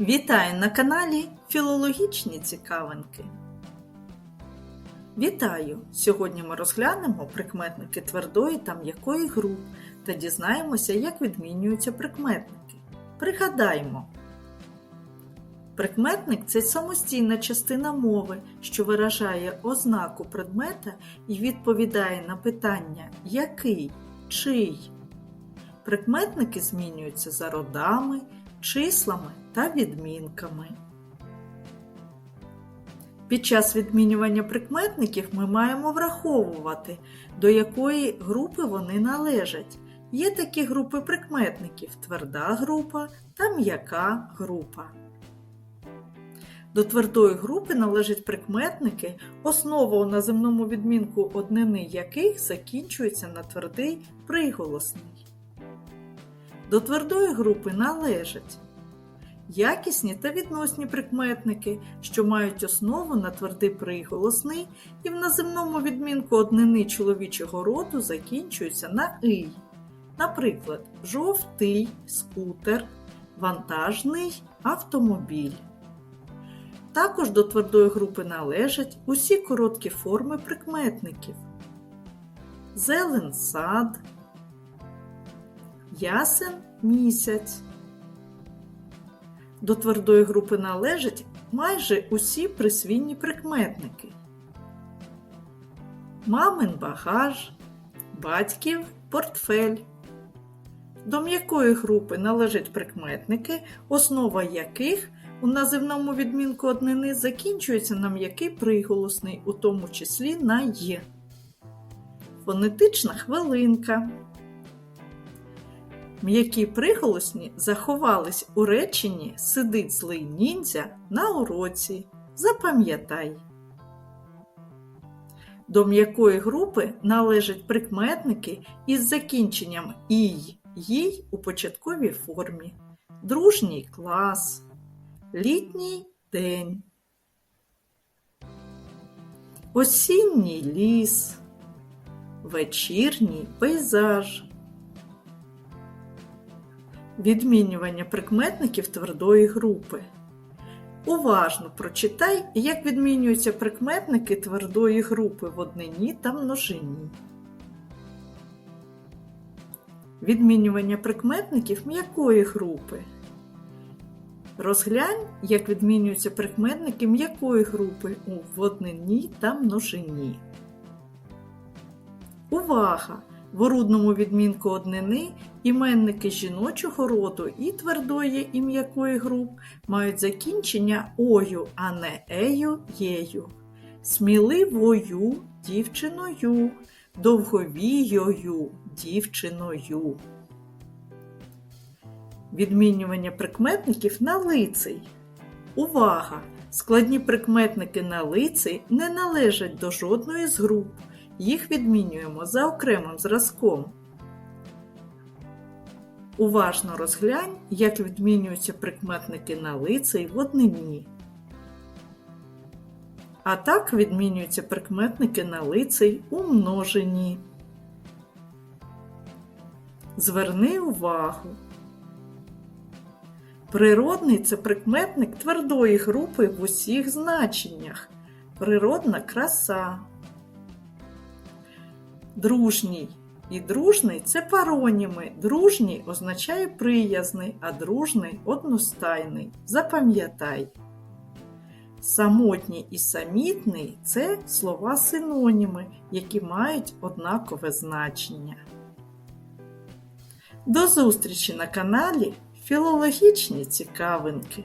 Вітаю на каналі Філологічні цікавинки. Вітаю! Сьогодні ми розглянемо прикметники твердої та м'якої груп та дізнаємося, як відмінюються прикметники. Пригадаймо! Прикметник це самостійна частина мови, що виражає ознаку предмета і відповідає на питання який, чий. Прикметники змінюються за родами, числами та відмінками. Під час відмінювання прикметників ми маємо враховувати, до якої групи вони належать. Є такі групи прикметників тверда група та м'яка група. До твердої групи належать прикметники, основа у наземному відмінку однини яких закінчується на твердий приголосний. До твердої групи належать якісні та відносні прикметники, що мають основу на твердий приголосний і в наземному відмінку однини чоловічого роду закінчуються на «ий». Наприклад, жовтий скутер, вантажний автомобіль. Також до твердої групи належать усі короткі форми прикметників. Зелен сад, ясен місяць. До твердої групи належать майже усі присвійні прикметники. Мамин багаж, батьків портфель. До м'якої групи належать прикметники, основа яких у називному відмінку однини закінчується на м'який приголосний, у тому числі на є. Фонетична хвилинка. М'які приголосні заховались у реченні Сидить злий ніндзя на уроці. Запам'ятай. До м'якої групи належать прикметники із закінченням ій, їй у початковій формі, дружній клас, літній день, осінній ліс, вечірній пейзаж. Відмінювання прикметників твердої групи. Уважно прочитай, як відмінюються прикметники твердої групи в однині та множині. Відмінювання прикметників м'якої групи. Розглянь, як відмінюються прикметники м'якої групи у однині та множині. Увага! В орудному відмінку однини іменники жіночого роду і твердої і м'якої груп мають закінчення ою, а не ею, єю, сміливою дівчиною, довговійою дівчиною. Відмінювання прикметників на лицей. Увага! Складні прикметники на лицей не належать до жодної з груп. Їх відмінюємо за окремим зразком. Уважно розглянь, як відмінюються прикметники на лицей в однині. А так відмінюються прикметники на лицей у множині. Зверни увагу. Природний це прикметник твердої групи в усіх значеннях. Природна краса. Дружній і дружний це пароніми. Дружній означає приязний, а дружний одностайний. Запам'ятай. Самотній і самітний це слова синоніми, які мають однакове значення. До зустрічі на каналі Філологічні цікавинки.